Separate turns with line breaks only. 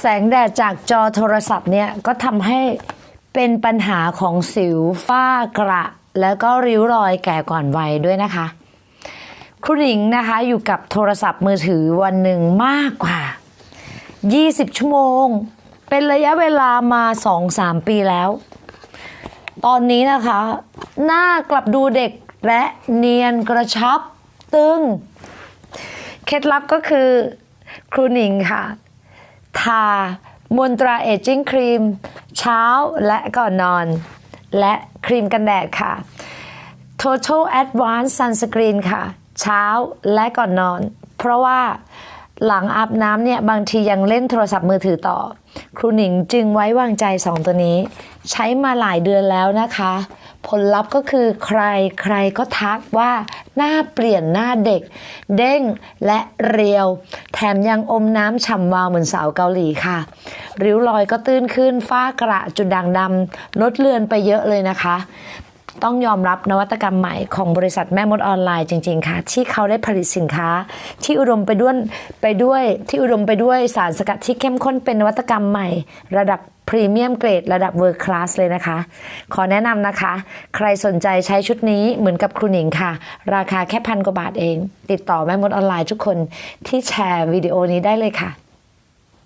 แสงแดดจากจอโทรศัพท์เนี่ยก็ทำให้เป็นปัญหาของสิวฝ้ากระ แล้วก็ริ้วรอยแก่ก่อนวัยด้วยนะคะ ครูหนิงนะคะอยู่กับโทรศัพท์มือถือวันหนึ่งมากกว่า 20 ชั่วโมง เป็นระยะเวลามา 2-3 ปีแล้ว ตอนนี้นะคะ หน้ากลับดูเด็กและเนียนกระชับตึง เคล็ดลับก็คือครูหนิงค่ะ ทามนตราเอจิ้งครีม เช้าและก่อนนอน และครีมกันแดดค่ะ Total Advanced Sunscreen ค่ะ เช้าและก่อนนอน เพราะว่า หลังอาบน้ำเนี่ยบางทียังเล่นโทรศัพท์มือถือต่อ ครูหนิงจึงไว้วางใจ 2 ตัวนี้ ใช้มาหลายเดือนแล้วนะคะ ผลลัพธ์ก็คือใครใครก็ทักว่าหน้าเปลี่ยนหน้าเด็ก เด้งและเรียว แถมยังอมน้ำฉ่ำวาวเหมือนสาวเกาหลีค่ะ ริ้วรอยก็ตื้นขึ้นฝ้ากระจุดด่างดำลดเลือนไปเยอะเลยนะคะ ต้องยอมรับนวัตกรรมใหม่ของบริษัทแม่มดออนไลน์จริง ๆ ค่ะ ที่เขาได้ผลิตสินค้า ที่อุดมไปด้วยไปด้วยที่อุดมไปด้วยสารสกัดที่เข้มข้นเป็นนวัตกรรมใหม่ ระดับพรีเมียมเกรดระดับเวิร์คลาสเลยนะคะ ขอแนะนำนะคะ ใครสนใจใช้ชุดนี้เหมือนกับครูหนิงค่ะ ราคาแค่พันกว่าบาทเอง ติดต่อแม่มดออนไลน์ทุกคนที่แชร์วิดีโอนี้ได้เลยค่ะ